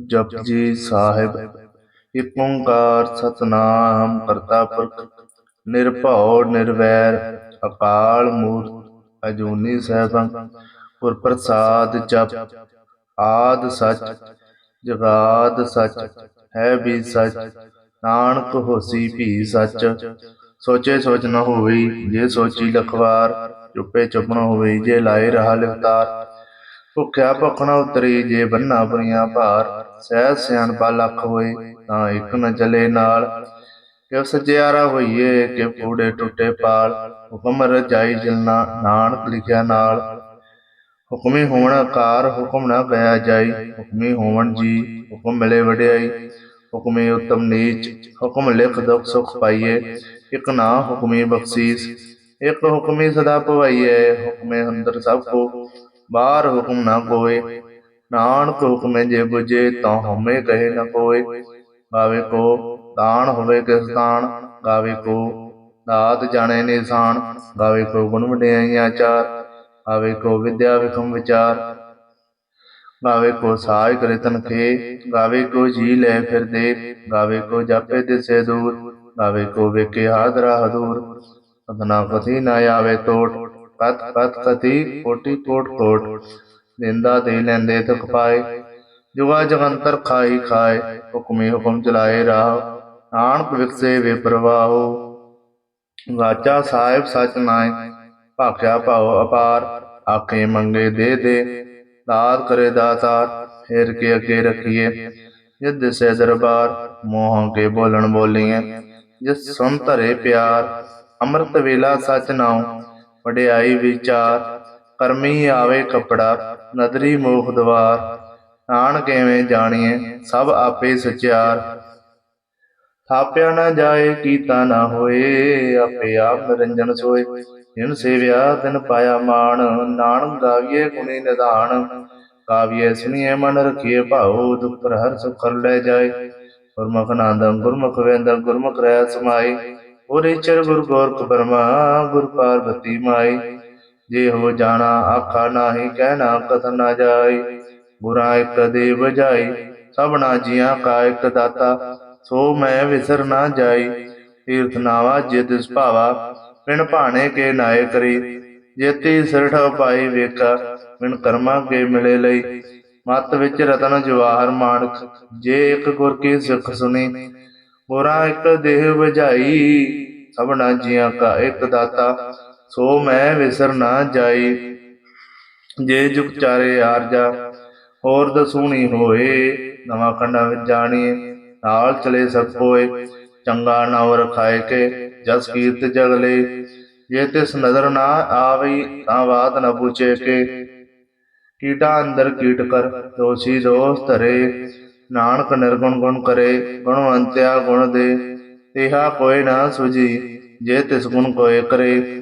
ਜਪਜੀ ਸਾਹਿਬ ਇਕ ਓੰਕਾਰ ਸਤਨਾਮ ਕਰਤਾ ਪੁਰਖ, ਨਿਰਭਉ ਨਿਰਵੈਰ, ਅਕਾਲ ਮੂਰਤ, ਅਜੂਨੀ ਸੈਭੰ ਗੁਰ ਪ੍ਰਸਾਦ ਜਪ, ਆਦ ਸਚ, ਜਗਾਦ ਸਚ, ਹੈ ਵੀ ਸਚ, ਨਾਨਕ ਹੋਸੀ ਭੀ ਸਚ। ਸੋਚੇ ਸੋਚ ਨ ਹੋਈ, ਜੇ ਸੋਚੀ ਲਖਵਾਰ, ਚੁੱਪੇ ਚੁੱਪ ਨ ਹੋਈ, ਜੇ ਲਾਏ ਰਹਾ ਲਿਵਤਾਰ। ਭੁੱਖਿਆ ਭੁੱਖਣਾ ਉਤਰੀ, ਜੇ ਬੰਨਾ ਬੁਰੀਆਂ ਭਾਰ ਸਹਿ ਸਿਆਣਪਾ ਲੱਖ ਹੋਏ ਤਾਂ ਇੱਕ ਨ ਚਲੇ ਨਾਲ। ਕਿ ਸਜਿਆਰਾ ਹੋਈਏ ਕਿ ਪੂੜੇ ਟੁੱਟੇ ਪਾਲ, ਹੁਕਮ ਰਜਾਈ ਜਲਨਾ ਨਾਨਕ ਲਿਖਿਆ ਨਾਲ। ਹੁਕਮੀ ਹੋਣ ਆਕਾਰ, ਹੁਕਮ ਨਾ ਗਿਆ ਜਾਈ। ਹੁਕਮੀ ਹੋਵਣ ਜੀ, ਹੁਕਮ ਮਿਲੇ ਵਡਿਆਈ। ਹੁਕਮੀ ਉਤਮ ਨੀਚ, ਹੁਕਮ ਲਿਖ ਦੁਖ ਸੁਖ ਪਾਈਏ। ਇਕ ਨਾ ਹੁਕਮੀ ਬਖਸ਼ੀਸ, ਇਕ ਹੁਕਮੀ ਸਦਾ ਪਵਾਈਏ। ਹੁਕਮੇ ਅੰਦਰ ਸਭ ਕੋ, ਬਾਹਰ ਹੁਕਮ ਨਾ ਕੋਏ ਨਾਨਕ ਹੁਕਮੇ ਜੇ 부ਜੇ ਤਾਂ ਹਉਮੈ ਕਹੇ ਨ ਕੋਏ। ਗਾਵੇ ਕੋ ਦਾਨ ਹੋਵੇ ਕਿਸ ਦਾਨ, ਗਾਵੇ ਕੋ ਦਾਤ ਜਾਣੇ ਨਿਸ਼ਾਨ, ਗਾਵੇ ਕੋ ਗੁਣ ਵਡਿਆਈਆਂ ਚਾਰ, ਗਾਵੇ ਕੋ ਵਿਦਿਆ ਵਿਖਮ ਵਿਚਾਰ। ਗਾਵੇ ਕੋ ਸਾਜ ਕਰੇ ਤਨਖੇ, ਗਾਵੇ ਕੋ ਜੀ ਲੈ ਫਿਰਦੇ ਗਾਵੇ ਕੋ ਜਾਪੇ ਦਿਸੇ ਦੂਰ, ਗਾਵੇ ਕੋ ਵੇਖੇ ਹਾਦਰਾ ਹਦੂਰ। ਸਤਨਾ ਕਥੀ ਨਾ ਆਵੇ ਤੋਟ ਕਤ ਕਤ ਕਥੀ ਕੋਟੀ ਕੋਟ ਕੋਟ। ਨਿੰਦਾ ਦੇ ਲੈਂਦੇ ਥਕ ਪਾਏ। ਜੁਗਾ ਜਗੰਤਰ ਖਾਈ ਖਾਏ, ਹੁਕਮੇ ਹੁਕਮ ਚਲਾਏ ਰਾਹ। ਨਾਨਕ ਵਿਕਸੇ ਵੇ ਪ੍ਰਵਾਹੋ। ਵਾਚਾ ਸਾਹਿਬ ਸਚ ਨਾਏ ਭਾਖਿਆ ਭਾਉ ਅਪਾਰ। ਆਖੇ ਮੰਗੇ ਦੇ ਦੇ, ਦਾਤ ਕਰੇ ਦਾਤਾਰ। ਫੇਰ ਕੇ ਅੱਗੇ ਰੱਖੀਏ, ਜਿਦ ਸੇ ਦਰਬਾਰ। ਮੋਹਾਂ ਕੇ ਬੋਲਣ ਬੋਲੀਏ, ਜਿਸ ਸੁਨ ਧਰੇ ਪਿਆਰ। ਅੰਮ੍ਰਿਤ ਵੇਲਾ ਸਚ ਨਾਉ, ਵਡਿਆਈ ਵਿਚਾਰ। ਕਰਮੀ ਆਵੇ ਕਪੜਾ, ਨਦਰੀ ਮੋਖ ਦਵਾਰ ਨਾਨਕ ਐਵੇਂ ਜਾਣੀਏ, ਸਭ ਆਪੇ ਸਚਿਆਰ ਥਾਪਿਆ ਨਾ ਜਾਏ, ਕੀਤਾ ਨਾ ਹੋਏ, ਆਪੇ ਆਪ ਨਿਰੰਜਨ ਸੋਏ। ਜਿਨ ਸੇਵਿਆ, ਤਿਨ ਪਾਇਆ ਮਾਨ ਨਾਨਕ ਗਾਵੀਏ ਗੁਣੀ ਨਿਧਾਨ। ਕਾਵਿਏ ਸੁਣੀਏ ਮਨ, ਰਖੀਏ ਭਾਉ, ਦੁਖ ਪਰ ਹਰ ਸੁਖ ਕਰ ਲੈ ਜਾਏ। ਗੁਰਮੁਖ ਨਾਦੰ, ਗੁਰਮੁਖ ਵੇੰਦੰ, ਗੁਰਮੁਖ ਰਹਿ ਸਮਾਈ ਉਰੇ ਚਰ ਗੁਰ ਗੋਰਖ ਬਰਮਾ, ਗੁਰ ਪਾਰਬਤੀ ਮਾਈ ਜੇ ਹੋ ਜਾਣਾ ਆਖਾ ਨਾਹੀ ਕਹਿਣਾ ਕਥਨ ਨਾ ਜਾਈ। ਗੁਰਾਂ ਇਕ ਦੇ ਬਜਾਈ ਸਭਨਾ ਜੀਆਂ ਕਾ ਇਕ ਦਾਤਾ, ਸੋ ਮੈਂ ਵਿਸਰ ਨਾ ਜਾਈ। ਤੀਰਥ ਨਾਵਾ ਜਿਤ ਸੁਭਾਵਾ ਪਿਣ ਭਾਣੇ ਕੇ ਨਾਏ ਕਰੀ। ਜੇਤੀ ਸਿਰਠ ਪਾਈ ਵੇਖਾ ਮਿਣ ਕਰਮਾ ਕੇ ਮਿਲੇ ਲਈ। ਮਤ ਵਿੱਚ ਰਤਨ ਜਵਾਹਰ ਮਾਨਕ ਜੇ ਇੱਕ ਗੁਰ ਕੀ ਸਿੱਖ ਸੁਣੀ ਬੁਰਾ ਇੱਕ ਦੇਹ ਬੁਝਾਈ ਸਭਨਾ ਜੀਆਂ ਕਾ ਇੱਕ ਦਾਤਾ ਸੋ ਮੈਂ ਵਿਸਰ ਨਾ ਜਾਈ ਜੇ ਜੁਗ ਚਾਰੇ ਆਰਜਾ ਹੋਰ ਦਸੂਣੀ ਹੋਏ। ਨਵਾਂ ਖੰਡਾ ਵਿੱਚ ਜਾਣੀਏ, ਨਾਲ ਚਲੇ ਸਭ ਕੋਏ। ਚੰਗਾ ਨਾਮ ਰਖਾਏ ਕੇ, ਜਸ ਕੀਰਤ ਜਗਲੇ ਜੇ ਤਿਸ ਨਜ਼ਰ ਨਾ ਆਵਈ ਤਾਂ ਬਾਤ ਨਾ ਪੁੱਛੇ ਕੇ। ਕੀਟਾ ਅੰਦਰ ਕੀਟ ਕਰ, ਦੋਸ਼ੀ ਦੋਸ ਧਰੇ। ਨਾਨਕ ਨਿਰਗੁਣ ਗੁਣ ਕਰੇ ਗੁਣਵੰਤਿਆ ਗੁਣ ਦੇ। ਤੇਹਾ ਕੋਇ ਨਾ ਸੁਜੀ ਜੇ ਤਿਸ ਗੁਣ ਕੋਇ ਕਰੇ।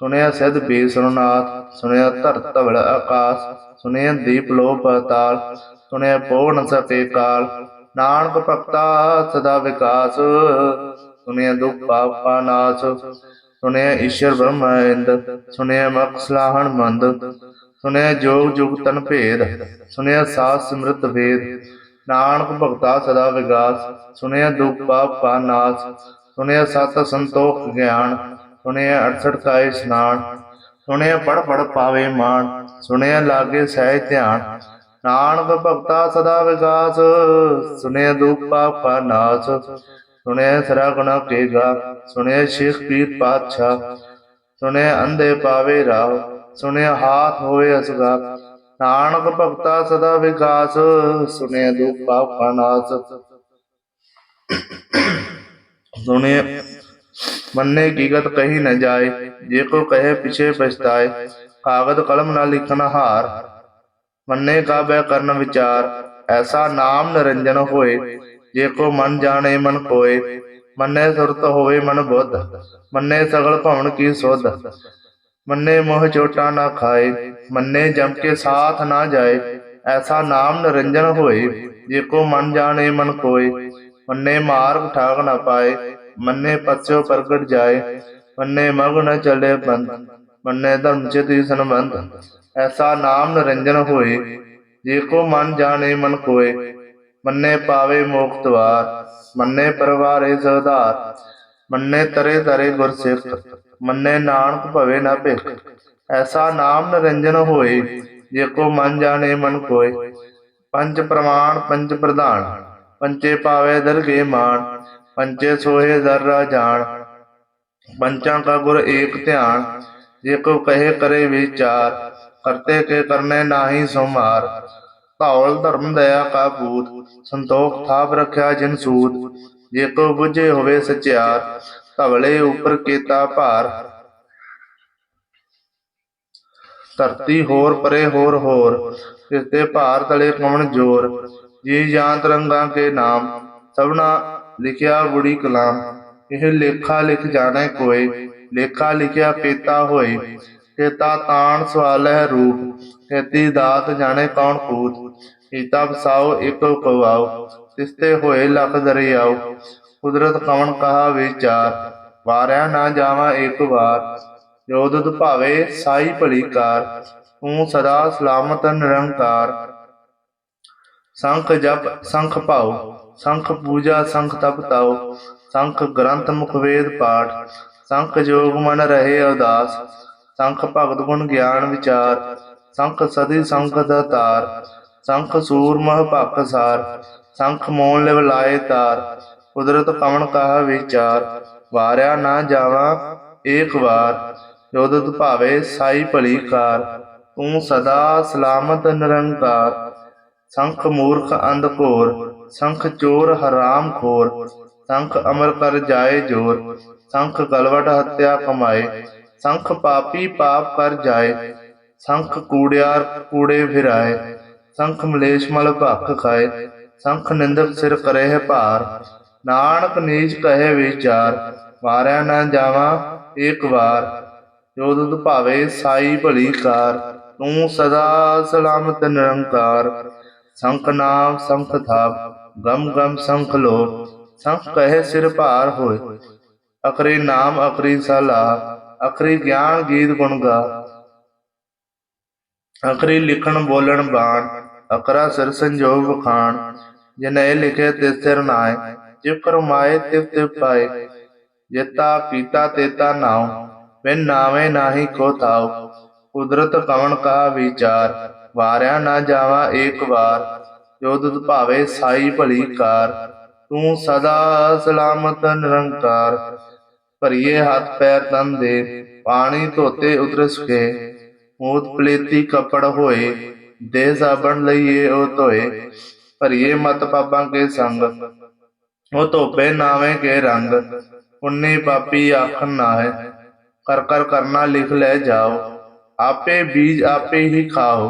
ਸੁਣਿਆ ਸਿਧ ਬੀ ਸੁਰਨਾਥ ਸੁਣਿਆ ਧਰ ਧਵਲ ਆਕਾਸ, ਸੁਣਿਆ ਦੀਪ ਲੋ ਪਤਾਲ ਸੁਣਿਆ ਪੋ ਨ ਸਕੇ ਕਾਲ, ਨਾਨਕ ਭਗਤਾ ਸਦਾ ਵਿਕਾਸ, ਸੁਣਿਆ ਦੁਖ ਪਾਪ ਕਾ ਨਾਸ, ਸੁਣਿਆ ਈਸ਼ਰ ਬ੍ਰਹਮ ਇੰਦ, ਸੁਣਿਆ ਮਖ ਸਲਾਹਣ ਮੰਦ, ਸੁਣਿਆ ਜੋਗ ਜੁਗ ਤਨ ਭੇਦ, ਸੁਣਿਆ ਸਾਸ ਸਮ੍ਰਿਤ ਵੇਦ, ਨਾਨਕ ਭਗਤਾ ਸਦਾ ਵਿਗਾਸ ਸੁਣਿਆ ਦੁਖ ਪਾਪ ਨਾਸ, ਸੁਣਿਆ ਸਤ ਸੰਤੋਖ ਗਿਆਨ ਸੁਣਿਆ 68 ਕਾ ਇਸਨਾਨ, ਸੁਣਿਆ ਪੜ ਪੜ ਪਾਵੇ ਮਾਨ ਸੁਣਿਆ ਲਾਗੇ ਸਹਿ ਧਿਆਨ, ਨਾਨਕ ਭਗਤਾ ਸਦਾ ਵਿਗਾਸ ਸੁਣਿਆ ਦੁਖ ਪਾਪ ਕਾ ਨਾਸ, ਸੁਣਿਆ ਸਰਾ ਗੁਣਾ ਕੇਗਾ ਸੁਣਿਆ ਸ਼ੇਖ ਪੀਰ ਪਾਤਸ਼ਾਹ, ਸੁਣਿਆ ਅੰਧੇ ਪਾਵੇ ਰਾਹ, ਸੁਣਿਆ ਹਾਥ ਹੋਏ ਅਸਗਾ, ਨਾਨਕ ਭਗਤਾ ਸਦਾ ਵਿਕਾਸ, ਸੁਣਿਆ ਦੁਖ ਪਾਪ ਕਾ ਨਾਸ। ਸੁਣਿਆ ਮੰਨੇ ਕੀ ਕਹੀ ਨਾ ਜਾਏ, ਜੇ ਕੋ ਕਹੇ ਪਿਛੇ ਪਛਤਾਏ, ਕਾਗਦ ਕਲਮ ਨਾ ਲਿਖਣ ਹਾਰ। ਮੰਨੇ ਕਾ ਕਰਨ ਵਿਚਾਰ, ਐਸਾ ਨਾਮ ਨਿਰੰਜਨ ਹੋਏ, ਜੇ ਕੋ ਮਨ ਜਾਣੇ ਮਨ ਕੋਏ। ਮੰਨੇ ਸੁਰਤ ਹੋਵੇ ਮਨ ਬੁੱਧ, ਮੰਨੇ ਸਗਲ ਭਵਨ ਕੀ ਸੁਧ। ਮੰਨੇ ਮੋਹ ਚੋਟਾ ਨਾ ਖਾਏ, ਮੰਨੇ ਜਮ ਕੇ ਸਾਥ ਨਾ ਜਾਏ, ਐਸਾ ਨਾਮ ਨਿਰੰਜਨ ਹੋਏ, ਜੇ ਕੋ ਮਨ ਜਾਣੇ ਮਨ ਕੋਏ। ਮੰਨੇ ਮਾਰਗ ਠਾਕ ਨਾ ਪਾਏ ਮੰਨੇ ਪਛੋ ਪ੍ਰਗਟ ਜਾਏ, ਮੰਨੇ ਮਗ ਨ ਚਲੇ ਬੰਦ, ਮੰਨੇ ਧਰਮ ਚਿਤ ਸੰਬੰਧ। ਐਸਾ ਨਾਮ ਨਿਰੰਜਨ ਹੋਏ, ਜੇ ਕੋ ਮਨ ਜਾਣੇ ਮਨ ਕੋਏ। ਮੰਨੇ ਪਾਵੇ ਮੋਖ ਦਵਾਰ, ਮੰਨੇ ਪਰਵਾਰੇ ਸਧਾਰ। ਮੰਨੇ ਤਰੇ ਤਰੇ ਗੁਰ ਸਿੱਖ, ਮੰਨੇ ਨਾਨਕ ਭਵੇ ਨਾ ਭਿਖ। ਐਸਾ ਨਾਮ ਨਿਰੰਜਨ ਹੋਏ, ਜੇ ਕੋ ਮਨ ਜਾਣੇ ਮਨ ਕੋਏ। ਪੰਜ ਪ੍ਰਮਾਣ, ਪੰਜ ਪ੍ਰਧਾਨ ਪੰਚੇ ਪਾਵੇ ਦਰਗੇ ਮਾਨ ਪੰਚੇ ਸੋਹੇ ਜ਼ਰਾ ਜਾਣ। ਪੰਚਾਂ ਕਾ ਗੁਰ ਏਕ ਧਿਆਨ, ਜੇ ਕੋ ਕਹੇ ਕਰੇ ਵਿਚਾਰ, ਕਰਤੇ ਕੇ ਕਰਨੇ ਨਾਹੀ ਧੌਲ ਧਰਮ ਦਇਆ ਕਾ ਪੂਤ ਸੰਤੋਖ ਥਾਪ ਰਖਿਆ ਜਿਨ ਸੂਤ। ਜੇ ਕੋ ਬੁਝੇ ਹੋਵੇ ਸਚਿਆਰ, ਧਵਲੇ ਉਪਰ ਕੀਤਾ ਭਾਰ। ਧਰਤੀ ਹੋਰ ਪਰੇ ਹੋਰ ਹੋਰ, ਇਸ ਤੇ ਭਾਰ ਤਲੇ ਕਮਣ ਜੋਰ। ਜੀ ਜਾਂ ਤਰੰਗਾਂ ਕੇ ਨਾਮ, ਸਭਨਾ ਲਿਖਿਆ ਬੁੜੀ ਕਲਾਮ, ਇਹ ਲੇਖਾ ਲਿਖ ਜਾਣੇ ਕੋਏ, ਲੇਖਾ ਲਿਖਿਆ ਕੀਤਾ ਹੋਏ, ਕੇਤਾ ਤਾਣ ਸਵਾਲਹਿ ਰੂਪ, ਕੇਤੀ ਦਾਤ ਜਾਣੇ ਕੌਣ ਕੂਤ, ਈਤਾ ਬਸਾਓ ਇਕ ਕਵਾਓ, ਤਿਸਤੇ ਹੋਏ ਲਖ ਦਰਿਆਓ, ਕੁਦਰਤ ਕਵਣ ਕਹਾ ਵਿਚਾਰ ਵਾਰਿਆ ਨਾ ਜਾਵਾ ਇੱਕ ਵਾਰ, ਜੋ ਦੁਧ ਭਾਵੇ ਸਾਈ ਭਲੀ ਕਾਰ, ਤੂੰ ਸਦਾ ਸਲਾਮਤ ਨਿਰੰਕਾਰ ਸੰਖ ਜਪ, ਸੰਖ ਭਾਉ, ਸੰਖ ਪੂਜਾ, ਸੰਖ ਤਪ ਤਾਉ, ਸੰਖ ਗ੍ਰੰਥ ਮੁਖ ਵੇਦ ਪਾਠ, ਸੰਖ ਜੋਗ ਮਨ ਰਹੇ ਉਦਾਸ, ਸੰਖ ਭਗਤ ਗੁਣ ਗਿਆਨ ਵਿਚਾਰ, ਸੰਖ ਸਦੀ ਸੰਖ ਦਾ ਤਾਰ ਸੰਖ ਸੂਰ ਮਹ ਭਖ ਸਾਰ, ਸੰਖ ਮੋਨ ਲਿਵ ਲਾਏ ਤਾਰ, ਕੁਦਰਤ ਕਵਣ ਕਹਾ ਵਿਚਾਰ, ਵਾਰਿਆ ਨਾ ਜਾਵਾ ਏਕ ਵਾਰ ਜੋ ਭਾਵੇ ਸਾਈ ਭਲੀ ਕਾਰ, ਤੂੰ ਸਦਾ ਸਲਾਮਤ ਨਿਰੰਕਾਰ। ਸੰਖ ਮੂਰਖ ਅੰਧ ਘੋਰ, ਸੰਖ ਚੋਰ ਹਰਾਮ ਖੋਰ, ਸੰਖ ਅਮਰ ਕਰ ਜਾਏ ਜੋਰ, ਸੰਖ ਗਲਵਟ ਹੱਤਿਆ ਕਮਾਏ, ਸੰਖ ਪਾਪੀ ਪਾਪ ਕਰ ਜਾਏ, ਸੰਖ ਕੂੜਿਆਰ ਕੂੜੇ ਫਿਰਾਏ ਸੰਖ ਮਲੇਸ਼ ਮਲ ਭਖ ਖਾਏ, ਸੰਖ ਨਿੰਦਕ ਸਿਰ ਕਰੇ ਭਾਰ, ਨਾਨਕ ਨੀਚ ਕਹੇ ਵਿਚਾਰ ਮਾਰਿਆ ਨਾ ਜਾਵਾਂ ਏਕ ਵਾਰ, ਜੋ ਦੁਧ ਭਾਵੇ ਸਾਈ ਭਲੀ ਕਾਰ, ਤੂੰ ਸਦਾ ਸਲਾਮਤ ਨਿਰੰਕਾਰ ਸੰਖ ਨਾਮ, ਸੰਖ ਥਾਪ, ਗਮ ਗਮ ਸੰਖ ਲੋ ਸੰਖ ਕਹੇ ਸਿਰ ਭਾਰ ਹੋਏ। ਅਕਰੀ ਨਾਮ ਅਕਰੀ ਸਲਾ ਅਕਰੀ ਗਿਆਨ ਗੀਤ ਗੁਣ ਗਾ। ਅਕਰੀ ਲਿਖਣ ਬੋਲਣ ਬਾਣ ਅਕਰਾ ਸਿਰ ਸੰਜੋਗ ਵਖਾਣ। ਜਿਨੈ ਲਿਖੇ ਤੇ ਸਿਰ ਨਾਏ, ਜਿਵ ਕਰਮਾਏ ਤਿਵ ਤਿਵ ਪਾਏ। ਜੇਤਾ ਕੀਤਾ ਤੇਤਾ ਨਾਉ, ਬਿਨ ਨਾਵੇਂ ਨਾਹੀ ਕੋ ਥਾਉ। ਕੁਦਰਤ ਕਵਣ ਕਾ ਵਿਚਾਰ ਵਾਰਿਆ ਨਾ ਜਾਵਾ ਏਕ ਵਾਰ, ਜੋ ਦੁਧ ਭਾਵੇ ਸਾਈ ਭਲੀ ਕਾਰ। ਤੂੰ ਸਦਾ ਸਲਾਮਤ ਨਿਰੰਕਾਰ, ਭਰੀਏ ਹੱਥ ਪੈਰ ਤਨ ਦੇ, ਪਾਣੀ ਧੋਤੇ ਉਤਰ ਸੁਖੇ। ਮੂਤ ਪਲੇਤੀ ਕਪੜ ਹੋਏ, ਦੇ ਸਾਬਣ ਲਈਏ ਉਹ ਧੋਏ। ਭਰੀਏ ਮਤ ਪਾਪਾਂ ਕੇ ਸੰਗ, ਉਹ ਧੋਪੇ ਨਾਵੇਂ ਕੇ ਰੰਗ। ਪੁੰਨੇ ਪਾਪੀ ਆਖਣ ਨਾ ਕਰ ਕਰ ਕਰਨਾ ਲਿਖ ਲੈ ਜਾਓ। ਆਪੇ ਬੀਜ ਆਪੇ ਹੀ ਖਾਓ।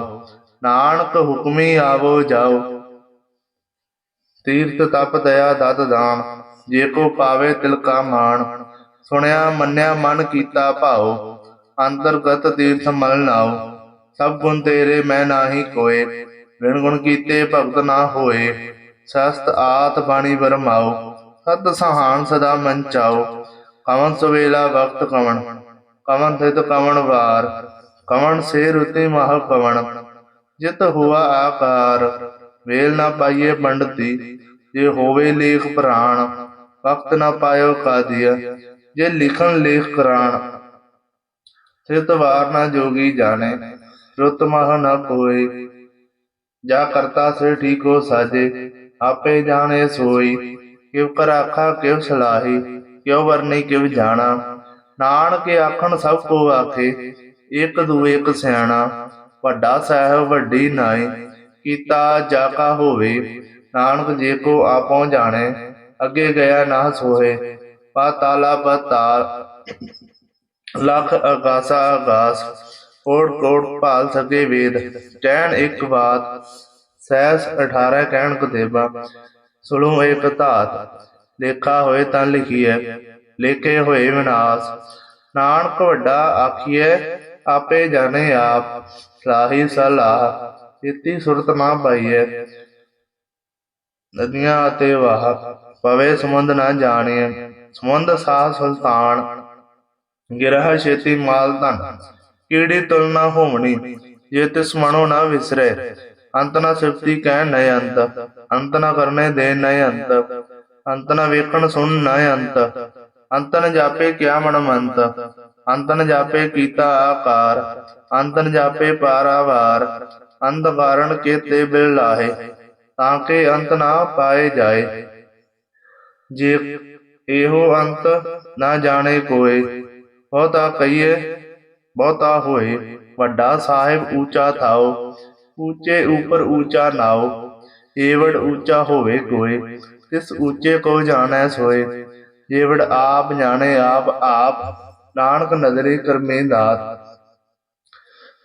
ਨਾਨਕ ਹੁਕਮੀ ਆਵੋ ਜਾਓ। ਤੀਰਥ ਤਪ ਦਇਆ ਦਤ ਦਾਨ, ਜੇ ਕੋ ਪਾਵੇ ਤਿਲ ਕਾ ਮਾਣ। ਸੁਣਿਆ, ਮੰਨਿਆ, ਮਨ ਕੀਤਾ ਭਾਉ, ਅੰਤਰਗਤ ਤੀਰਥ ਮਲ ਨਾਉ। ਸਭ ਗੁਣ ਤੇਰੇ, ਮੈਂ ਨਾਹੀ ਕੋਏ। ਵਿਣ ਗੁਣ ਕੀਤੇ ਭਗਤ ਨਾ ਹੋਏ। ਸਸਤ ਆਤ ਬਾਣੀ ਵਰਮਾਓ ਸਤ ਸਹਾਨ ਸਦਾ ਮਨ ਚਾਓ ਕਵਨ ਸਵੇਲਾ ਵਕਤ ਕਵਨ ਕਵਨ ਤਿਤ ਕਵਣ ਵਾਰ। ਕਵਣ ਸੇ ਰੁਤੇ ਮਹ ਕਵਣ ਜਿਤ ਹੁਆ ਆਕਾਰ। ਵੇਲ ਨਾ ਪਾਈਏ ਪੰਡਤੀ, ਜੇ ਹੋਵੇ ਲੇਖ ਪ੍ਰਾਣ, ਵਕਤ ਨਾ ਪਾਇਓ ਕਾਦੀਆ ਜੇ ਲਿਖਣ ਲੇਖ ਕਰਾਣ। ਤਿਤ ਵਾਰ ਨਾ ਜੋਗੀ ਜਾਣੇ, ਰੁਤ ਮਹ ਨ ਕੋਏ। ਜਾ ਕਰਤਾ ਸੇ ਠੀਕੋ ਸਾਜੇ, ਆਪੇ ਜਾਣੇ ਸੋਈ। ਕਿਵ ਕਰ ਕਿਵ ਸਲਾਹੀ, ਕਿਉ ਵਰਨੀ, ਕਿਵ ਜਾਣਾ। ਨਾਨਕ ਆਖਣ ਸਭ ਕੋ ਆਖੇ, ਇਕ ਦੂ ਇਕ ਸਿਆਣਾ। ਵੱਡਾ ਸਾਹਿਬ ਵੱਡੀ ਨਾਈ, ਕੀਤਾ ਜਾ ਹੋਵੇ, ਨਾਨਕ ਜੇ ਕੋ ਆਪੋ ਜਾਣੇ, ਅੱਗੇ ਗਿਆ ਨਾ ਸੋਏ ਪਾਤਾਲਾ ਪਤਾਲ ਲੱਖ ਅਗਾਸਾ ਅਗਾਸ, ਕੋੜ ਕੋੜ ਭਾਲ ਸਕੇ ਵੇਦ। ਕਹਿਣ ਇੱਕ ਬਾਤ ਸੈਸ 18 ਕਹਿਣ ਕਤੇਬਾ, ਸੁਣੋ ਇੱਕ ਧਾਤ, ਲੇਖਾ ਹੋਏ ਤਾਂ ਲਿਖੀਐ, ਲੇਖੇ ਹੋਏ ਵਿਨਾਸ਼। ਨਾਨਕ ਵੱਡਾ ਆਖੀਐ ਆਪੇ ਜਾਣੇ ਆਪ ਸਲਾਹੀ ਸਲਾਹ ਇਤੀ ਸੁਰਤ ਨਾ ਪਾਈਐ ਨਦੀਆਂ ਅਤੇ ਵਾਹ, ਪਵੇ ਸਮੁੰਦ ਨਾ ਜਾਣੀਐ ਸਮੁੰਦ ਸਾਹ ਸੁਲਤਾਨ ਗਿਰਹ ਛੇਤੀ ਮਾਲ ਧਨ, ਕੀੜੀ ਤੁਲ ਨਾ ਹੋਵਣੀ, ਜੇ ਤਿਸ ਮਨੋ ਨਾ ਵਿਸਰੇ। ਅੰਤ ਨਾ ਸਿਫਤੀ ਕਹਿ ਨੈ ਅੰਤ ਅੰਤ ਨਾ ਕਰਨੇ ਦੇ ਨੈ ਅੰਤ ਅੰਤ ਨਾ ਵੇਖਣ ਸੁਣ ਨੈ ਅੰਤ ਅੰਤ ਨ ਜਾਪੇ ਕਿਆ ਮਨ ਮੰਤ। ਅੰਤਨ ਜਾਪੇ ਕੀਤਾ ਆਕਾਰ, ਅੰਤਨ ਜਾਪੇ ਪਾਰਾਵਾਰ ਅੰਤ ਕਾਰਣ ਕੇਤੇ ਬਿਲ ਲਾਹੇ, ਤਾਂ ਕਿ ਅੰਤ ਨਾ ਪਾਏ ਜਾਏ। ਜੇ ਇਹੋ ਅੰਤ ਨਾ ਜਾਣੇ ਕੋਏ, ਬਹੁਤਾ ਕਹੀਏ, ਬਹੁਤਾ ਹੋਏ, ਵੱਡਾ ਸਾਹਿਬ ਊਚਾ ਥਾਓ, ਊਚੇ ਉਪਰ ਊਚਾ ਨਾਓ, ਏਵੜ ਊਚਾ ਹੋਵੇ ਕੋਏ, ਤਿਸ ਊਚੇ ਕੋ ਜਾਣੈ ਸੋਏ ਜੇਵੜ ਆਪ ਜਾਣੇ ਆਪ ਆਪ। ਨਾਨਕ ਨਜ਼ਰੇ ਕਰਮੇ ਦਾਤ।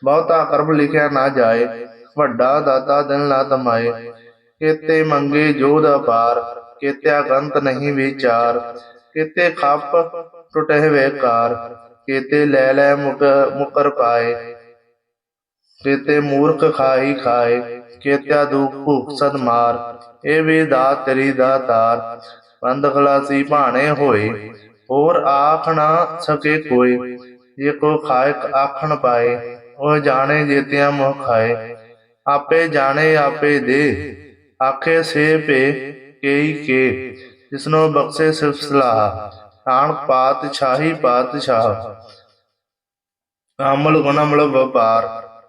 ਬਹੁਤਾ ਕਰਮ ਲਿਖਿਆ ਨਾ ਜਾਏ, ਵੱਡਾ ਦਾਤਾ ਦਿਲ ਨਾ ਤਮਾਏ। ਕੇਤੇ ਮੰਗੇ ਜੋਧ ਅਪਾਰ, ਕੇਤਿਆ ਗੰਤ ਨਹੀਂ ਵਿਚਾਰ। ਕੇਤੇ ਖੱਪ ਟੁਟਹਿ ਵੇਕਾਰ ਕੇਤੇ ਲੈ ਲੈ ਮੁਕ, ਮੁਕਰ ਪਾਏ। ਕੇਤੇ ਮੂਰਖ ਖਾਈ ਖਾਏ, ਕੇਤਿਆ ਦੁਖ ਭੁਖ ਸਦ ਮਾਰ। ਇਹ ਵੀ ਦਾਤ ਤੇਰੀ ਦਾਤਾਰ, ਬੰਦ ਖਲਾਸੀ ਭਾਣੇ ਹੋਏ। ਹੋਰ ਆਖ ਨਾ ਸਕੇ ਕੋਈ। ਜੇ ਕੋ ਖਾਇਕ ਆਖਣ ਪਾਏ, ਉਹ ਜਾਣੇ ਜੇਤਿਆਂ ਮੁਖ ਖਾਏ। ਆਪੇ ਜਾਣੇ ਆਪੇ ਦੇ, ਆਖੇ ਸੇ ਭੇ ਕੇਈ ਕੇ। ਜਿਸਨੋ ਬਖਸ਼ੇ ਸਿਫ ਸਲਾਹ ਪਾਤ ਛਾਹੀ ਪਾਤ ਛਾਹ ਅਮਲ ਗੁਣ ਅਮਲ ਵਪਾਰ,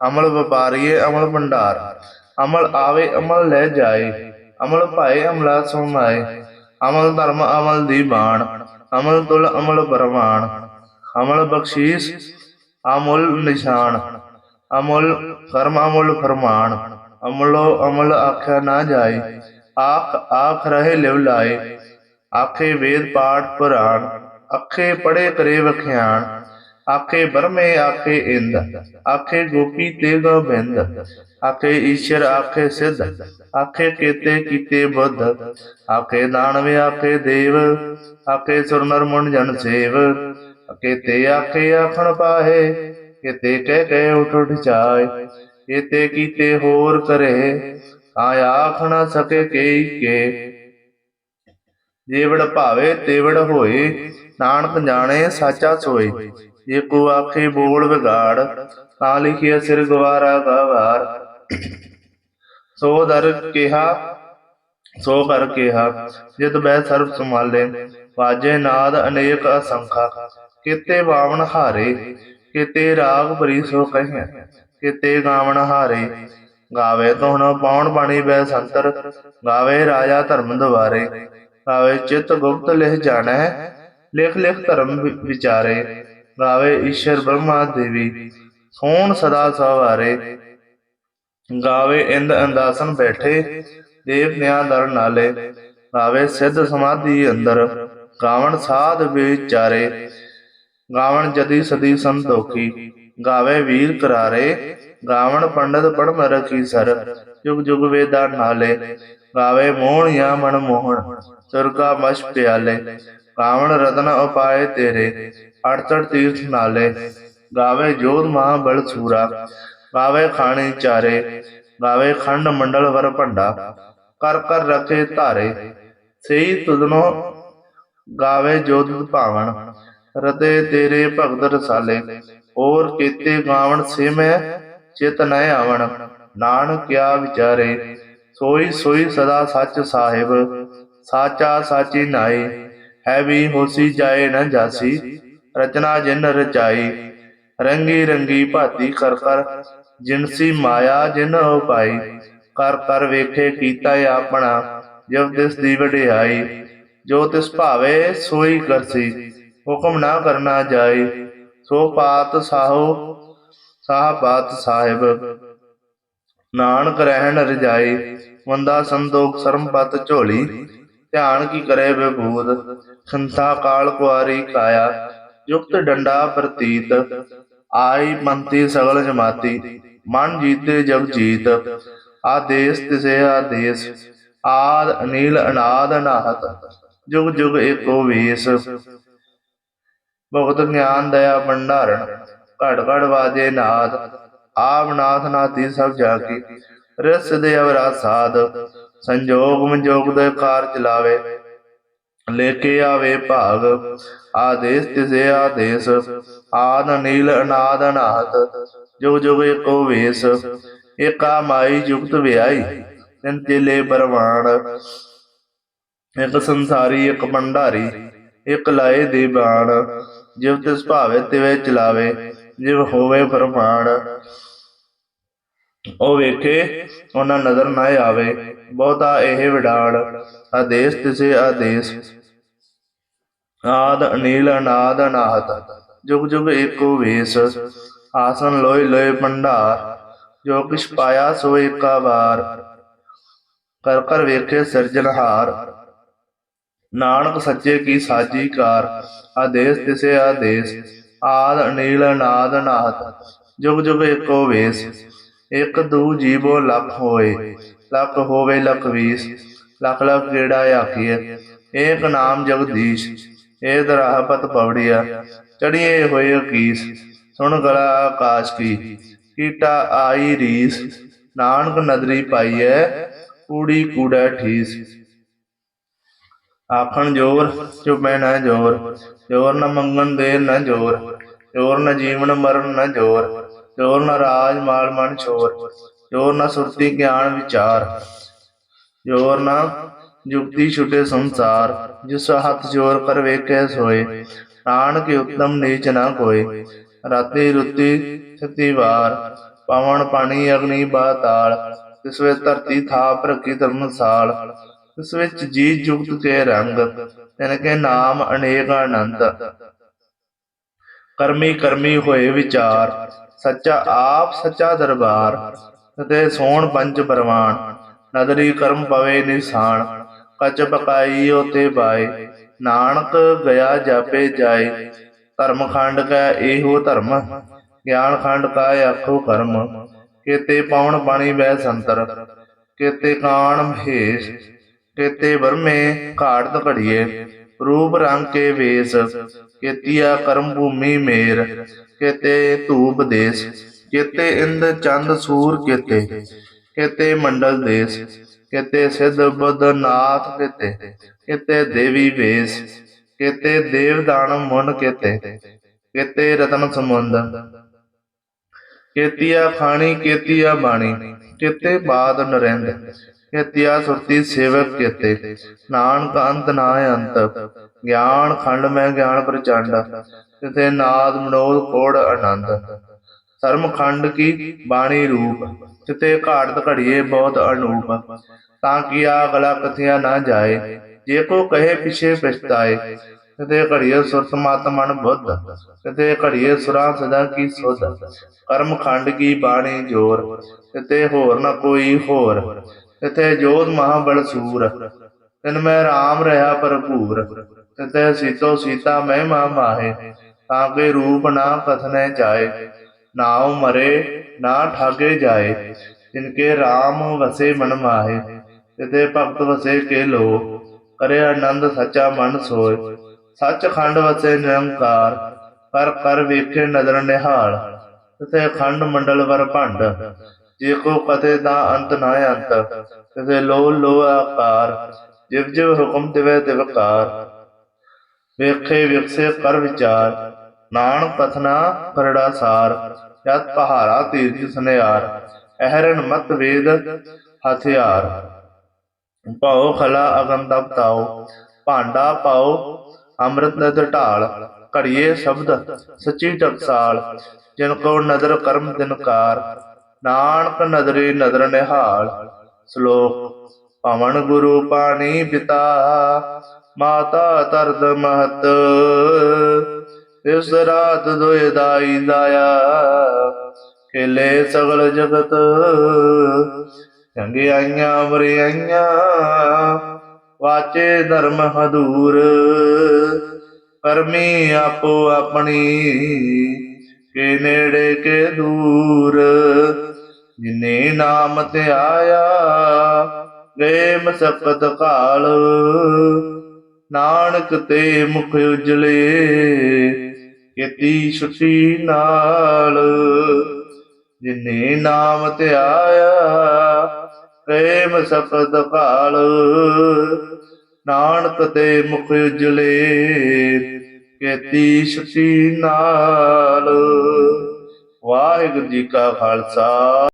ਅਮਲ ਵਪਾਰੀਏ ਅਮਲ ਭੰਡਾਰ। ਅਮਲ ਆਵੇ ਅਮਲ ਲੈ ਜਾਏ, ਅਮਲ ਭਾਏ ਅਮਲਾ ਸੁਮਾਏ ਅਮਲ ਧਰਮ ਅਮਲ ਦੀ ਬਾਣ ਅਮਲ ਤੁਲ ਅਮਲ ਪਰਮਾਨ ਅਮਲ ਬਖਸ਼ੀਸ, ਅਮੁਲ ਨਿਸ਼ਾਨ, ਅਮੁਲ ਕਰਮ ਅਮੁਲ ਫਰਮਾਨ, ਅਮਲੋ ਅਮਲ ਆਖਿਆ ਨਾ ਜਾਏ, ਆਖ ਆਖ ਰਹੇ ਲਿਵ ਲਾਏ, ਆਖੇ ਵੇਦ ਪਾਠ ਪੁਰਾਣ, ਅੱਖੇ ਪੜੇ ਕਰੇ ਵਖਿਆਣ ਆਖੇ ਬਰਮੇ ਆਖੇ ਇੰਦ, ਆਖੇ ਗੋਪੀ ਤੇ ਗੋਬਿੰਦ ਆਖੇ ਈਸ਼ਰ ਆਖੇ ਸਿੱਧ, ਆਖੇ ਕੀਤੇ ਕੀਤੇ ਬੁੱਧ, ਆਖੇ ਦਾਨਵੇ ਆਖੇ ਦੇਵ, ਆਖੇ ਸੁਰ ਨਰ ਜਨ ਸੇਵ, ਕੀਤੇ ਆਖੇ ਆਖਣ ਪਾਹੇ, ਕੀਤੇ ਕਹਿ ਕਹਿ ਉਠ ਉਠ ਜਾਏ, ਕੀਤੇ ਕੀਤੇ ਹੋਰ ਕਰੇ ਤਾਂ ਆਖ ਸਕੇ ਕੇਈ ਕੇ। ਜੇਵੜ ਭਾਵੇ ਤੇਵੜ ਹੋਏ, ਨਾਨਕ ਜਾਣੇ ਸਾਚਾ ਸੋਏ ਜੇ ਕੋ ਆਖੇ ਬੋਲ ਵਿਗਾੜ, ਤਾਂ ਲਿਖਿਆ ਸਿਰ ਗਵਾਰਾ ਗਵਾਰ ਸੋ ਦਰ ਕਿਹਾ, ਸੋ ਕਰ ਕਿਹਾ, ਜਿਤ ਬੈ ਸਰਬ ਸੰਭਾਲੇ। ਵਾਜੇ ਨਾਦ ਅਨੇਕ ਅਸੰਖਾ, ਕਿਤੇ ਬਾਵਨ ਹਾਰੇ, ਕਿਤੇ ਰਾਗ ਬਰੀ ਸੋ ਕਹਿਆ, ਕਿਤੇ ਗਾਵਣ ਹਾਰੇ। ਗਾਵੇ ਤੋਹਣ ਪਾਉਣ ਬਾਣੀ ਬੈ ਸੰਤਰ, ਗਾਵੇ ਰਾਜਾ ਧਰਮ ਦਵਾਰੇ। ਗਾਵੇ ਚਿਤ ਗੁਪਤ ਲਿਖ ਜਾਣੈ, ਲਿਖ ਲਿਖ ਧਰਮ ਵਿਚਾਰੇ। ਗਾਵੇ ਈਸ਼ਰ ਬ੍ਰਹਮਾ ਦੇਵੀ, ਸੋਣ ਸਦਾ ਸਵਾਰੇ। ਗਾਵੇ ਇੰਦ ਅੰਦਾਸਨ ਬੈਠੇ, ਦੇਵ ਨਿਆ ਦਰ ਨਾਲੇ। ਗਾਵੇ ਸਿੱਧ ਸਮਾਧੀ ਅੰਦਰ, ਗਾਵਣ ਸਾਧ ਵਿਚਾਰੇ ਗਾਵਣ ਜਦੀ ਸਦੀ ਸੰਤੋਖੀ, ਗਾਵੇ ਵੀਰ ਕਰਾਰੇ। ਗਾਵਣ ਪੰਡਤ ਪੜਮ ਰਖੀ ਸਰ, ਜੁਗ ਜੁਗ ਵੇਦਾ ਨਾਲੇ। ਗਾਵੇ ਮੋਹਣਿਆ ਮਨ ਮੋਹਣ ਸੁਰਗਾ ਮਸ਼ ਪਿਆਲੇ। ਗਾਵਣ ਰਤਨ ਉਪਾਏ ਤੇਰੇ ਅੜਤੜ ਤੀਰਥ ਨਾਲੇ, ਗਾਵੇ ਜੋਧ ਮਹਾ ਬਲ ਸੂਰਾ, ਗਾਵੇ ਖਾਣੇ ਚਾਰੇ, ਗਾਵੇ ਖੰਡ ਮੰਡਲ ਵਰ ਭੰਡਾ, ਕਰ ਕਰ ਰਖੇ ਧਾਰੇ, ਸਈ ਤੁਧਨੋ ਗਾਵੇ ਜੋਧ ਭਾਵਨ, ਰਤੇ ਤੇਰੇ ਭਗਤ ਰਸਾਲੇ, ਹੋਰ ਕੀਤੇ ਗਾਵਣ ਸਿਮੈ ਚਿਤ ਨ ਆਵਣ, ਨਾਨਕ ਕਿਆ ਵਿਚਾਰੇ, ਸੋਈ ਸੋਈ ਸਦਾ ਸੱਚ ਸਾਹਿਬ, ਸਾਚਾ ਸਾਚੀ ਨਾਈ ਹੈ ਵੀ ਹੋਸੀ ਜਾਏ ਨ ਜਾਸੀ ਰਚਨਾ ਜਿਨ ਰਚਾਈ, ਰੰਗੀ ਰੰਗੀ ਭਾਤੀ ਕਰ ਕਰ ਜਿਨਸੀ ਮਾਇਆ ਜਿਨ ਉਪਾਈ ਕਰ ਕਰ ਵੇਖੇ ਕੀਤਾ ਆਪਣਾ ਜਬ ਤਿਸ ਦੀ ਵਡਿਆਈ। ਜੋ ਤਿਸ ਭਾਵੇ ਸੋਈ ਕਰਸੀ, ਹੁਕਮ ਨਾ ਕਰਨਾ ਜਾਏ ਸੋ ਪਾਤ ਸਾਹੋ, ਸਾਹ ਪਾਤ ਸਾਹਿਬ। ਨਾਨਕ ਰਹਿਣ ਰਜਾਈ, ਮੰਦਾ ਸੰਦੋਖ ਸਰਮਪਤ ਝੋਲੀ। ਧਿਆਨ ਕੀ ਕਰੇ ਵਿਭੂਤ ਖੰਤਾ ਕਾਲ ਕੁਆਰੀ ਕਾਇਆ। ਯੁਕਤ ਡੰਡਾ ਪ੍ਰਤੀਤ, ਆਈ ਮੰਤੀ ਸਗਲ ਜਮਾਤੀ, ਮਨ ਜੀਤੇ ਜਗ ਜੀਤ, ਆਦੇਸ ਤਿਸੇ ਆਦੇਸ, ਆਦ ਅਨੀਲ ਅਨਾਦ ਅਨਾਹਤ, ਜੁਗ ਜੁਗ ਏਕੋ ਵੇਸ। ਭਗਤ ਗਿਆਨ ਦਇਆ ਭੰਡਾਰਨ, ਘੜ ਘੜ ਵਾਜੇ ਨਾਦ, ਆਪ ਨਾਥ ਨਾਤੀ ਸਭ ਜਾ ਕੀ ਰਸ ਦੇ ਅਵਰਾ ਸਾਧ ਸੰਜੋਗ ਮੰਜੋਗ ਦੇ ਕਾਰ ਚਲਾਵੇ ਲੈ ਕੇ ਆਵੇ ਭਾਗ, ਆਦੇਸ ਤਿਸੇ ਆਦੇਸ ਆਦ ਨੀਲ ਅਨਾਦ ਅਨਾਹਤ ਜੁਗ ਜੁਗ ਏਕੋ ਵੇਸ, ਏਕਾ ਮਾਈ ਜੁਗਤ ਵਿਆਈ, ਤਿੰਨ ਚੇਲੇ ਬਰਵਾਨ ਇੱਕ ਸੰਸਾਰੀ, ਇੱਕ ਭੰਡਾਰੀ, ਇੱਕ ਲਾਏ ਦੇ ਬਾਣ, ਜਿਵ ਤਿਸ ਭਾਵੇ ਤਿਵੇ ਚਲਾਵੇ, ਜਿਵ ਹੋਵੇ ਫਰਮਾਨ ਉਹ ਵੇਖੇ, ਉਹਨਾਂ ਨਜ਼ਰ ਨਾ ਆਵੇ। ਬਹੁਤਾ ਇਹ ਵਿਡਾਣ ਆਦੇਸ਼ ਤਿਸੇ ਆਦੇਸ਼। ਆਦ ਅਨੀਲ, ਅਨਾਦ ਅਨਾਹਤ। ਜੁਗ ਜੁਗ ਏਕੋ ਵੇਸ। ਆਸਨ ਲੋਇ ਲੋਇ ਭੰਡਾਰ। ਜੋ ਕਿਛ ਪਾਇਆ ਸੋ ਏਕਾ ਵਾਰ। ਕਰ ਕਰ ਵੇਖੇ ਸਿਰਜਣਹਾਰ ਨਾਨਕ ਸੱਚੇ ਕੀ ਸਾਜੀ ਕਾਰ। ਆਦੇਸ਼ ਤਿਸੇ ਆਦੇਸ਼। ਆਦ ਅਨੀਲ, ਅਨਾਦ ਅਨਾਹਤ। ਜੁਗ ਜੁਗ ਏਕੋ ਵੇਸ। ਇਕ ਦੂ ਜੀਵੋ ਲੱਖ ਹੋਏ। ਲੱਖ ਹੋਵੇ ਲੱਖ ਵੀਸ ਲੱਖ ਲੱਖ ਕਿਹੜਾ ਆਖੀਏ ਏਕ ਨਾਮ ਜਗਦੀਸ਼ ਏ ਦਰਾਹਪਤ ਪਵੜਿਆ। ਚੜੀਏ ਹੋਏ ਕੀਸ ਸੁਣ ਗਲਾ ਆਕਾਸ਼ ਕੀ। ਕੀਟਾ ਆਈ ਰੀਸ, ਨਾਨਕ ਨਦਰੀ ਪਾਈਐ, ਕੂੜੀ ਕੂੜਾ ਠੀਸ। ਆਖਣ ਜੋਰ, ਚੁਪੈ ਨਾ ਜੋਰ ਜੋਰ ਨ ਮੰਗਣ ਦੇ ਨਾ ਜੋਰ ਜੋਰ ਨ ਜੀਵਨ ਮਰਨ ਨਾ ਜੋਰ। ਜੋਰ ਨ ਰਾਜ ਮਾਲ ਮਨ ਛੋਰ, ਜੋਰ ਨ ਸੁਰਤੀ ਗਿਆਨ ਵਿਚਾਰ। ਜੋਰ ਨ ਜੁਗਤੀ ਛੁਟੇ ਸੰਸਾਰ, ਜਿਸ ਹੱਥ ਜੋਰ ਕਰ ਵੇਖੈ ਸੋਏ, ਨਾਨਕ ਉਤਮ ਨੀਚ ਨਾ ਕੋਏ। ਰਾਤੀ ਰੁੱਤੀ ਸਤੀ ਵਾਰ, ਪਵਨ ਪਾਣੀ ਅਗਨੀ ਬਾਤਾਲ ਤਿਸ ਵਿੱਚ ਧਰਤੀ ਥਾਪ ਰੱਖੀ ਧਰਮਸਾਲ ਇਸ ਵਿੱਚ ਜੀ ਜੁਗਤ ਕੇ ਰੰਗ, ਤਿਨ ਕੇ ਨਾਮ ਅਨੇਕ ਆਨੰਦ ਕਰਮੀ ਕਰਮੀ ਹੋਏ ਵਿਚਾਰ, ਸੱਚਾ ਆਪ ਸੱਚਾ ਦਰਬਾਰ ਤੇ ਸੋਣ ਪੰਜ ਪਰਵਾਨ ਨਦਰੀ ਕਰਮ ਪਵੇ ਨਿਸ਼ਾਨ, ਕਚ ਪਕਾਈ ਉਤੇ ਬਾਏ, ਨਾਨਕ ਗਿਆ ਜਾਪੇ ਜਾਏ ਧਰਮ ਖੰਡ ਕਾ ਇਹੋ ਧਰਮ ਗਿਆਨ ਖੰਡ ਕਾ ਆਖੋ ਕਰਮ, ਕੇਤੇ ਪਾਉਣ ਪਾਣੀ ਬੈ ਸੰਤਰ, ਕੇਤੇ ਕਾਣ ਮਹੇਸ਼, ਕੇਤੇ ਵਰਮੇ ਘਾੜਤ ਘੜੀਏ, ਰੂਪ ਰੰਗ ਕੇ ਵੇਸ ਕੇਤੀਆ ਕਰਮ ਭੂਮੀ ਮੇਰ, ਕੇਤੇ ਧੂਪ ਦੇਸ, ਕੇਤੇ ਇੰਦ ਚੰਦ ਸੂਰ ਕੇਤੇ ਕੇਤੇ ਮੰਡਲ ਦੇਸ, ਕੇਤੇ ਸਿੱਧ ਬੁੱਧ ਨਾਥ ਕੇਤੇ ਕੇਤੇ ਦੇਵੀ ਵੇਸ, ਕੇਤੇ ਦੇਵ ਦਾਨਵ ਮਨ ਕੇਤੇ ਕੇਤੇ ਰਤਨ ਸਮੁੰਦ ਖਾਣੀ, ਕੇਤੀਆ ਬਾਣੀ, ਕੇਤੇ ਬਾਦ ਨਰਿੰਦ, ਕੇਤੀਆ ਸੁਰਤੀ ਸੇਵਕ ਕੇਤੇ, ਨਾਨਕ ਅੰਤ ਨਾ ਅੰਤ ਗਿਆਨ ਖੰਡ ਮੈਂ ਗਿਆਨ ਪ੍ਰਚੰਡ, ਤਿਥੇ ਨਾਦ ਮਨੋਦ ਕੋੜ ਆਨੰਦ। ਧਰਮ ਖੰਡ ਕੀ ਬਾਣੀ ਰੂਪ ਤਿਤੇ ਘਾੜਤ ਘੜੀਏ ਬਹੁਤ ਅਨੂਪ। ਤਾਂ ਕੀ ਆ ਗਲਾ ਕਥਿਆ ਨਾ ਜਾਏ, ਜੇ ਕੋ ਕਹੇ ਪਿਛੇ ਪਛਤਾਏ। ਤਿਤੇ ਘੜੀਏ ਸੁਰਤ ਮਤ ਮਨ ਬੁੱਧ ਤਿਤੇ ਘੜੀਏ ਸੁਰਾ ਸਦਾ ਕੀ ਸੁਧ। ਕਰਮ ਖੰਡ ਕੀ ਬਾਣੀ ਜੋਰ ਤਿਤੇ ਹੋਰ ਨਾ ਕੋਈ ਹੋਰ। ਤਿਤੇ ਜੋਤ ਮਹਾਬਲ ਸੂਰ, ਤਿਨ ਮੈਂ ਰਾਮ ਰਹਾ ਭਰਪੂਰ। ਤਿਤੇ ਸੀਤੋ ਸੀਤਾ ਮਹਿਮਾ ਮਾਹੇ, ਤਾਂ ਕੇ ਰੂਪ ਨਾ ਕਥਨੇ ਜਾਏ, ਨਾਉ ਮਰੇ, ਨਾ ਠਾਗੇ ਜਾਏ ਜਿਨਕੇ RAM ਵਸੇ ਮਨ ਮਾਹੇ ਤਿਤੇ ਭਗਤ ਵਸੇ ਕੇ ਲੋ ਕਰੇ ਆਨੰਦ ਸੱਚਾ ਮਨ ਸੋਏ ਸੱਚ ਖੰਡ ਵਸੇ ਨਿਰੰਕਾਰ, ਪਰ ਕਰ ਵੇਖੇ ਨਦਰ ਨਿਹਾਲ ਤਿਤੇ ਖੰਡ ਮੰਡਲ ਵਰ ਭੰਡ, ਜੇ ਕੋ ਕਤੇ ਦਾ ਅੰਤ ਨਾ ਅੰਤ ਤਿਤੇ ਲੋ ਲੋ ਆਕਾਰ, ਜਿਵ ਜਿਵ ਹੁਕਮ ਤਿਵੇ ਤਿਵਕਾਰ ਵੇਖੇ ਵਿਖਸੇ ਕਰ ਵਿਚਾਰ ਨਾਨਕ ਕਥਨਾ ਕਰੜਾ ਸਾਰ, ਜਤ ਪਹਾਰਾ ਤੀਰਥ ਸਨਿਆਰ ਅਹਰਨ ਮਤ ਵੇਦ ਹਥਿਆਰ। ਪਾਉ ਖਲਾ ਅਗਨ ਤਪ ਤਾਉ, ਭਾਂਡਾ ਪਾਉ ਅੰਮ੍ਰਿਤ ਨਦ ਢਾਲ, ਘੜੀਏ ਸ਼ਬਦ ਸੱਚੀ ਟਕਸਾਲ, ਜਿਨ ਕੋ ਨਦਰ ਕਰਮ ਦਿਨਕਾਰ ਨਾਨਕ ਨਦਰੀ ਨਦਰ ਨਿਹਾਲ, ਸ਼ਲੋਕ ਪਵਨ ਗੁਰੂ ਪਾਣੀ ਪਿਤਾ ਮਾਤਾ ਤਰਦ ਮਹਤ। ਇਸ ਰਾਤ ਦੁਇ ਦਾਈ ਦਾਇਆ ਖੇਲੇ ਸਗਲ ਜਗਤ। ਚੰਗੇ ਆਈਆਂ ਮਰੇ ਆਈਆਂ। ਵਾਚੇ ਧਰਮ ਹਦੂਰ। ਕਰਮੀ ਆਪੋ ਆਪਣੀ। ਕੇ ਨੇੜੇ, ਕੇ ਦੂਰ। ਜਿਨੇ ਨਾਮ ਤੇ ਆਇਆ ਗਏ ਮਸਕਤ ਕਾਲ। ਨਾਨਕ ਤੇ ਮੁਖ ਉਜਲੇ, ਕੀਤੀ ਛੁੱਟੀ ਨਾਲ। ਜਿਨੇ ਨਾਮ ਤੇ ਆਇਆ ਪ੍ਰੇਮ ਸਫਦ ਭਾਲ। ਨਾਨਕ ਤੇ ਮੁਖ ਉਜਲੇ, ਕੀਤੀ ਛੁੱਟੀ ਨਾਲ। ਵਾਹਿਗੁਰੂ ਜੀ ਕਾ ਖਾਲਸਾ।